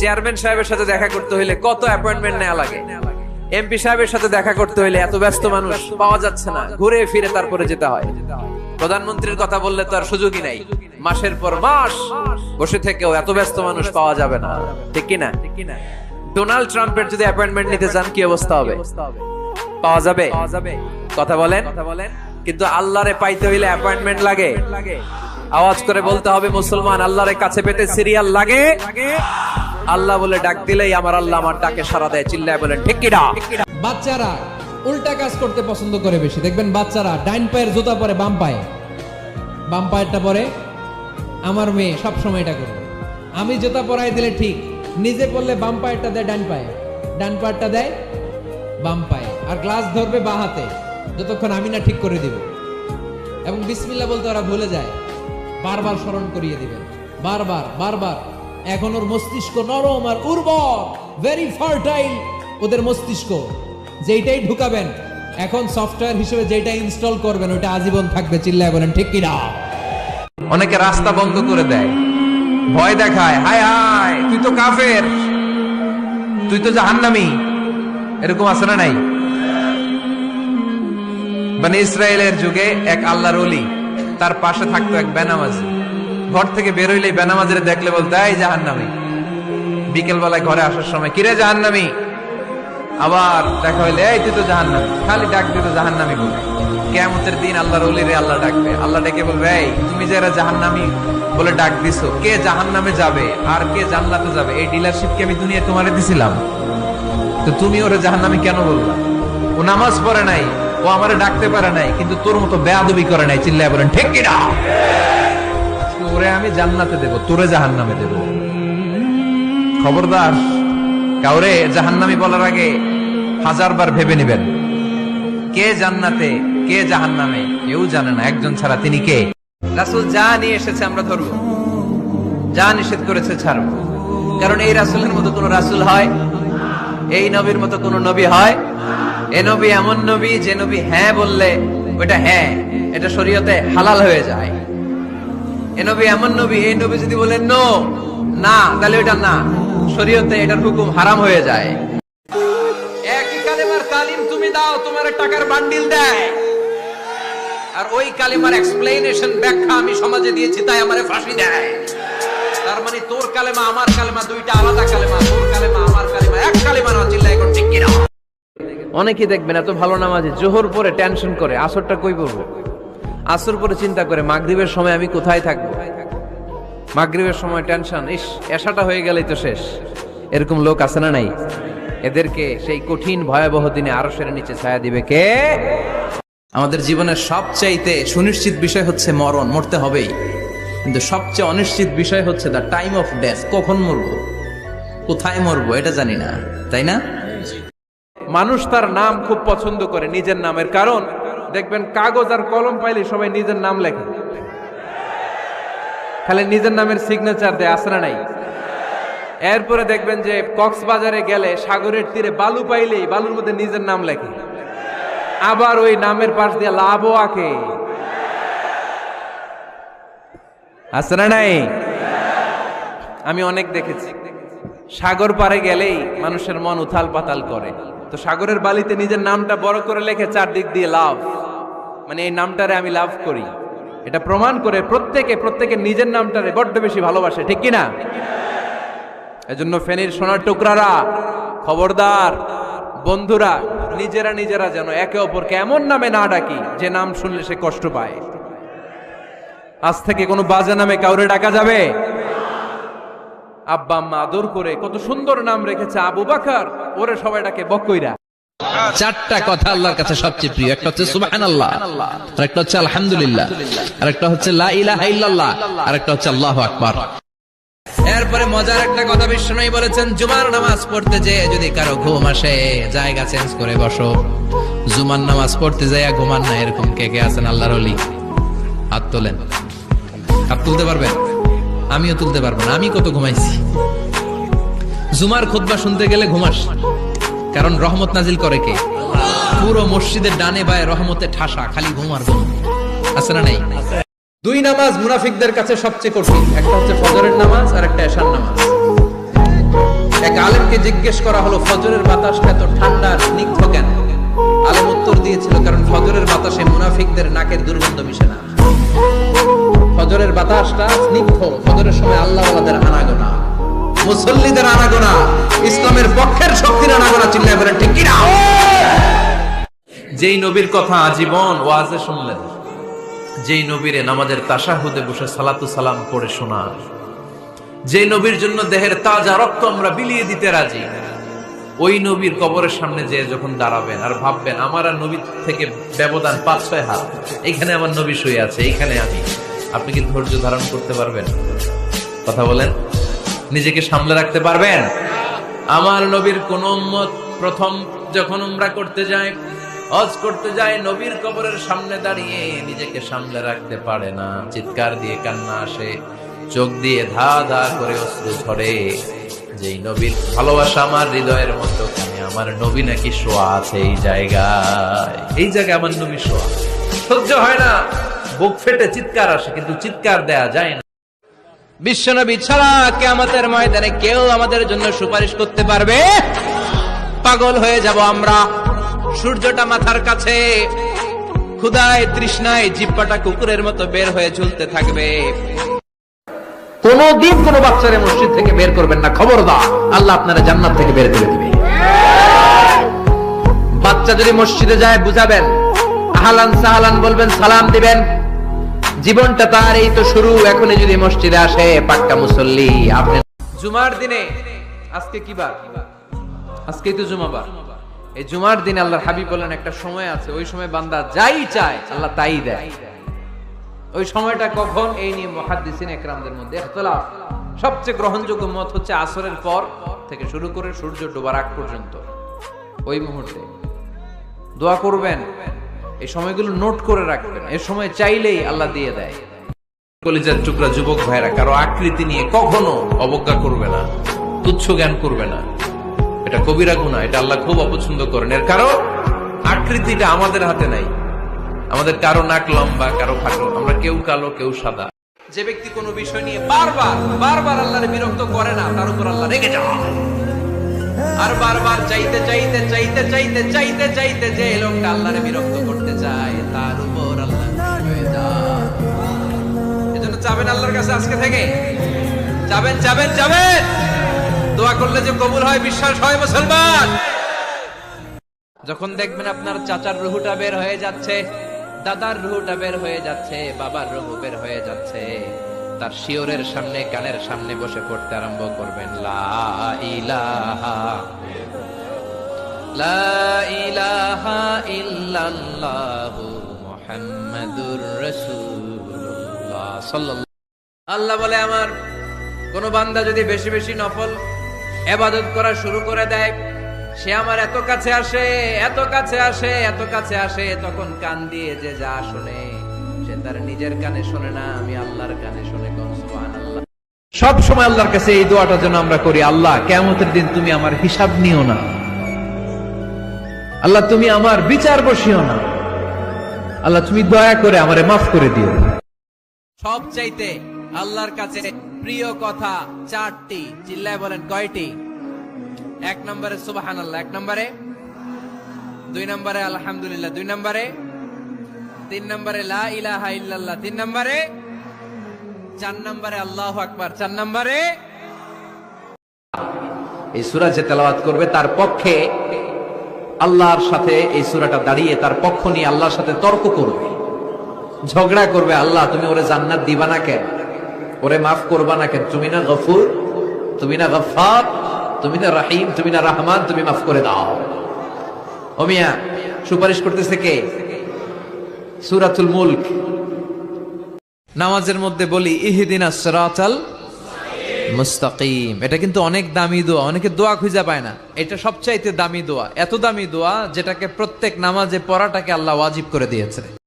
Chairman সাহেবের সাথে দেখা করতে হইলে কত অ্যাপয়েন্টমেন্ট নেওয়া লাগে? এমপি সাহেবের সাথে দেখা করতে হইলে এত ব্যস্ত মানুষ পাওয়া যাচ্ছে না, ঘুরে ফিরে তারপরে যেতে হয়। প্রধানমন্ত্রীর কথা বললে তো আর সুযোগই নাই। মাসের পর মাস বসে থেকেও এত ব্যস্ত মানুষ পাওয়া যাবে না। ঠিক কি না ডোনাল্ড ট্রাম্পের যদি অ্যাপয়েন্টমেন্ট নিতে চান, কি অবস্থা হবে? পাওয়া যাবে? কথা বলেন। কথা বলেন কিন্তু আল্লাহরে পাইতে হইলে অ্যাপয়েন্টমেন্ট লাগে। আওয়াজ করে বলতে হবে, মুসলমান, আল্লাহরে কাছে পেতে সিরিয়াল লাগে? আল্লাহ বলে, ডাক দিলেই আমার আল্লাহ আমার ডাকে সারা দেয়, চিল্লায় বলেন ঠিক কিনা বাচ্চারা উল্টা কাজ করতে পছন্দ করে বেশি। দেখবেন বাচ্চারা ডাইন পায়ের জুতা পরে, বাম পায়ে। বাম পায়েরটা পরে, আমার মেয়ে সব সময় এটা করবে আমি জুতা পরাই দিলে ঠিক, নিজে পড়লে বাম পায়েরটা দেয় ডান পায়ে। ডান পায়েরটা দেয় বাম পায়ে। আর গ্লাস ধরবে বা হাতে, যতক্ষণ আমি না ঠিক করে দিব। এবং বিসমিল্লা বলতে ওরা ভুলে যায়। বারবার স্মরণ করিয়ে দিবেন। বারবার বারবার। এখন ওর মস্তিষ্ক নরম আর উর্বর ভেরি ফার্টাইল ওদের মস্তিষ্ক। যেইটাই ঢুকাবেন, এখন সফটওয়্যার হিসেবে যেটা ইনস্টল করবেন ওটা আজীবন থাকবে, চিল্লায় বলেন, ঠিক কিনা? অনেকে রাস্তা বন্ধ করে দেয়। ভয় দেখায়, হায় হায়, তুই তো কাফের। তুই তো জাহান্নামি। এরকম আছে না নাই? মানে ইসরায়েলের যুগে এক আল্লাহর অলি তার পাশে থাকতো এক বেনামাজি। ঘর থেকে বেরোইলে বেনামাজিরে দেখলে বলতে, এই জাহান্নামি। বিকেল বেলায় ঘরে আসার সময়, কিরে জাহান্নামি? আবার দেখা হইলে, এই তুই তো জাহান্নামি, খালি ডাক দিত জাহান্নামি বলে। কেমতের দিন আল্লাহর অলি রে আল্লাহ ডাকবে। আল্লাহ ডেকে বলবে, এই, তুমি যারা জাহান্নামি বলে ডাক দিছো, কে জাহান্নামে যাবে আর কে জান্নাতে যাবে? এই ডিলারশিপ কি আমি দুনিয়া তোমারে দিছিলাম? তো তুমি ওরে জাহান্নামি কেন বললা? ও নামাজ পড়ে নাই। ও আমারে ডাকতে পারে নাই, কিন্তু তোর মতো বেয়াদবি করে নাই, চিল্লায় বলেন, ঠিক কিনা? ওরে আমি জান্নাতে দেব, তোরে জাহান্নামে দেব। খবরদার, কাউরে জাহান্নামি বলার আগে হাজারবার ভেবে নেবেন। কে জান্নাতে, কে জাহান্নামে, কেউ জানে না, একজন ছাড়া তিনি কে? রাসুল যা নিয়ে এসেছে আমরা ধরবো, যা নিষেধ করেছে ছাড়বো। কারণ এই রাসুলের মতো কোন রাসুল হয়, এই নবীর মতো কোন নবী হয় এ নবী এমন নবী যে নবী হ্যাঁ বললে ওটা হ্যাঁ এটা শরীয়তে হালাল হয়ে যায়। এ নবী এমন নবী, এই নবী যদি বলেন নো না তাহলে ওটা না। শরীয়তে এটার হুকুম হারাম হয়ে যায়। মানে তোর কালেমা, আমার কালেমা, দুইটা আলাদা কালেমা, তোর কালেমা, আমার কালেমা, এক কালেমা না অনেকেই দেখবেন এত ভালো নামাজে জোহর পরে টেনশন করে, আসরটা কই পড়ব? আসর পরে চিন্তা করে, মাগরিবের সময় আমি কোথায় থাকব? মাগরিবের সময় টেনশন ইস, এসাটা হয়ে গেলেই তো শেষ। এরকম লোক আছে না নাই? এদেরকে সেই কঠিন ভয়াবহ দিনে আরও সেরে নিচে ছায়া দিবে কে? আমাদের জীবনের সবচাইতে সুনিশ্চিত বিষয় হচ্ছে মরণ, মরতে হবেই। কিন্তু সবচেয়ে অনিশ্চিত বিষয় হচ্ছে দ্য টাইম অফ ডেথ কখন মরবো? কোথায় মরবো? এটা জানি না, তাই না? মানুষ তার নাম খুব পছন্দ করে, নিজের নামের কারণ। দেখবেন কাগজ আর কলম পাইলে সবাই নিজের নাম লেখে। খালি নিজের নামের সিগনেচার দেয়, আসরা নাই। এরপরে দেখবেন যে কক্সবাজারে গেলে সাগরের তীরে বালু পাইলেই বালুর মধ্যে নিজের নাম লেখে। আবার ওই নামের পাশ দিয়ে লাভও আঁকে। না নাই? আমি অনেক দেখেছি। সাগর পারে গেলেই মানুষের মন উথাল পাতাল করে। তো সাগরের বালিতে নিজের নামটা বড় করে লেখে চারদিক দিয়ে লাভ। মানে এই নামটারে আমি লাভ করি। এটা প্রমাণ করে প্রত্যেকে প্রত্যেকে নিজের নামটারে বড্ড বেশি ভালোবাসে, ঠিক কিনা? এজন্য ফেনীর সোনার টুকরারা, খবরদার, বন্ধুরা, নিজেরা নিজেরা যেন একে অপরকে এমন নামে না ডাকি, যে নাম শুনলে সে কষ্ট পায়। আজ থেকে কোনো বাজে নামে কাউরে ডাকা যাবে? আব্বা আম্মা আদর করে কত সুন্দর নাম রেখেছে আবু বাকার, ওরে সবাই ডাকে বকইরা চারটা কথা আল্লাহর কাছে সবচেয়ে প্রিয়। একটা হচ্ছে একটা হচ্ছে আলহামদুলিল্লাহ হচ্ছে হচ্ছে আল্লাহু আকবার। এরপরে মজার একটা কথা বিষ্ণুই বলেছেন, জুমার নামাজ পড়তে যে যদি কারও ঘুম আসে, জায়গা চেঞ্জ করে বসো। জুমার নামাজ পড়তে যাইয়া ঘুমান না, এরকম কে কে আছেন আল্লাহর অলি? হাত তোলেন। হাত তুলতে পারবেন? আমিও তুলতে পারব না, আমি কত ঘুমাইছি। জুমার খুতবা শুনতে গেলে ঘুমাস, কারণ রহমত নাজিল করে কে? পুরো মসজিদের ডানে বায়ে রহমতে ঠাসা, খালি ঘুম আর ঘুম। আছে না নাই? দুই নামাজ মুনাফিকদের কাছে সবচেয়ে কঠিন, একটা হচ্ছে ফজরের নামাজ আর একটা এশার নামাজ। এক আলেমকে জিজ্ঞেস করা হলো, ফজরের বাতাসটা এত ঠান্ডা স্নিগ্ধ কেন? আলেম উত্তর দিয়েছিল, কারণ ফজরের বাতাসে মুনাফিকদের নাকের দুর্গন্ধ মিশে না। ফজরের বাতাসটা স্নিগ্ধ। ফজরের সময় আল্লাহ আল্লাহদের আনাগোনা। মুসল্লিদের আনাগোনা, ইসলামের পক্ষের শক্তির আনাগোনা চিল্লায় বলেন, ঠিক কিনা যেই নবীর কথা আজীবন ওয়াজে শুনলেন, যেই নবীরে নামাজের তাসাহুদে বসে সালাতু সালাম পড়ে শোনা যে নবীর জন্য দেহের তাজা রক্ত আমরা বিলিয়ে দিতে রাজি, ওই নবীর কবরের সামনে যে যখন দাঁড়াবেন আর ভাববেন, আমার আর নবীর থেকে ব্যবধান পাঁচ ছয় হাত, এখানে আমার নবী শুয়ে আছে, এখানে আমি। আপনি কি ধৈর্য ধারণ করতে পারবেন? কথা বলেন। নিজেকে সামলে রাখতে পারবেন? আমার নবীর কোন প্রথম যখন উমরা করতে যায়, হজ করতে যায়, নবীর কবরের সামনে দাঁড়িয়ে নিজেকে সামলে রাখতে পারে না। চিৎকার দিয়ে কান্না আসে, চোখ দিয়ে ধা ধা করে অশ্রু ঝরে। যেই নবীর ভালোবাসা আমার হৃদয়ের মধ্যখানে, আমার নবী নাকি শোয়া আছে এই জায়গায়। এই জায়গায় আমার নবী শোয়া সহ্য হয় না। বুক ফেটে চিৎকার আসে, কিন্তু চিৎকার দেয়া যায় না। বিশ্বনবী ছাড়া কেয়ামতের ময়দানে কেউ আমাদের জন্য সুপারিশ করতে পারবে? পাগল হয়ে যাব আমরা। সূর্যটা মাথার কাছে। ক্ষুদায় তৃষ্ণায় জিব্বাটা কুকুরের মতো বের হয়ে ঝুলতে থাকবে। কোনদিন কোন বাচ্চারে মসজিদ থেকে বের করবেন না। খবরদার, আল্লাহ আপনারা জান্নাত থেকে বের করে দিবে। বাচ্চা যদি মসজিদে যায়, বুঝাবেন। আহলান সাহালান বলবেন, সালাম দিবেন। জীবনটা তার এই তো শুরু। এখনই যদি মসজিদে আসে, পাক্কা মুসল্লি, আপনি জুমার দিনে, আজকে কি বার? আজকেই তো জুমাবার। এই জুমার দিনে আল্লাহর হাবিব বলেন, একটা সময় আছে, ওই সময় বান্দা যাই চায়, আল্লাহ তাই দেয়। ওই সময়টা কখন? এই নিয়ে মহাদ্দিসিন একরামদের মধ্যে ইখতিলাফ সবচেয়ে গ্রহণযোগ্য মত হচ্ছে আসরের পর থেকে শুরু করে সূর্য ডোবার আগ পর্যন্ত। ওই মুহূর্তে। দোয়া করবেন এই সময়গুলো নোট করে রাখবেন। এই সময় চাইলেই আল্লাহ দিয়ে দেয়। কলিজার টুকরা যুবক ভাইরা কারও আকৃতি নিয়ে কখনো অবজ্ঞা করবে না, তুচ্ছ জ্ঞান করবে না। এটা কবিরা গুণা এটা আল্লাহ খুব অপছন্দ করেন। এর কারণ, আকৃতিটা আমাদের হাতে নাই। আমাদের কারও নাক লম্বা, কারও খাটো আমরা কেউ কালো, কেউ সাদা। যে ব্যক্তি কোনো বিষয় নিয়ে বারবার বারবার আল্লাহরে বিরক্ত করে না, তার উপর আল্লাহ রেগে যান। আর বারবার চাইতে চাইতে চাইতে চাইতে চাইতে চাইতে যে লোকটা আল্লাহরে বিরক্ত করতে চায়, তার উপর আল্লাহ এজন্য যাবেন আল্লাহর কাছে আজকে থেকে? যাবেন যাবেন যাবেন দোয়া করলে যে কবুল হয়, বিশ্বাস হয় মুসলমান! যখন দেখবেন আপনার চাচার রুহুটা বের হয়ে যাচ্ছে, দাদার রুহুটা বের হয়ে যাচ্ছে, বাবার রুহু বের হয়ে যাচ্ছে তার শিওরের সামনে, কানের সামনে বসে পড়তে আরম্ভ করবেন। আল্লাহ বলে, আমার কোন বান্দা যদি বেশি বেশি নফল এবাদত করা শুরু করে দেয়, সে আমার এত কাছে আসে, এত কাছে আসে, এত কাছে আসে, তখন কান দিয়ে যে যা শুনে তার নিজের কানে শোনে না আমি আল্লাহর কানে শুনে সব সময় আল্লাহর কাছে এই দোয়াটা যেন আমরা করি আল্লাহ কেমতের দিন তুমি আমার হিসাব নিও না। আল্লাহ তুমি আমার বিচার বসিও না। আল্লাহ তুমি দয়া করে আমারে মাফ করে দিও। সব চাইতে আল্লাহর কাছে প্রিয় কথা চারটি চিল্লায় বলেন কয়টি? এক নম্বরে সুবাহান আল্লাহ এক নম্বরে? দুই নম্বরে আলহামদুলিল্লাহ দুই নম্বরে? তিন নম্বরে লা ইল্লাল্লাহ, তিন নম্বরে চার নম্বরে আল্লাহ আকবার, চার নম্বরে এই সুরা যে তেলাওয়াত করবে তার পক্ষে আল্লাহর সাথে এই সুরাটা দাঁড়িয়ে তার পক্ষ নিয়ে আল্লাহর সাথে তর্ক করবে। ঝগড়া করবে, আল্লাহ তুমি ওরে জান্নাত দিবা না কেন? ওরে মাফ করবা না কেন? তুমি না গফুর, তুমি না গফার তুমি না রাহিম, তুমি না রহমান, তুমি মাফ করে দাও। ওমিয়া সুপারিশ করতেছে কে? সুরাতুল মুলক। নামাজের মধ্যে বলি, ইহিদিনা সিরাতাল মুস্তাকিম। এটা কিন্তু অনেক দামি দোয়া, অনেকে দোয়া খুঁজে পায় না। এটা সবচাইতে দামি দোয়া, এত দামি দোয়া যেটাকে প্রত্যেক নামাজে পড়াটাকে আল্লাহ ওয়াজিব করে দিয়েছে।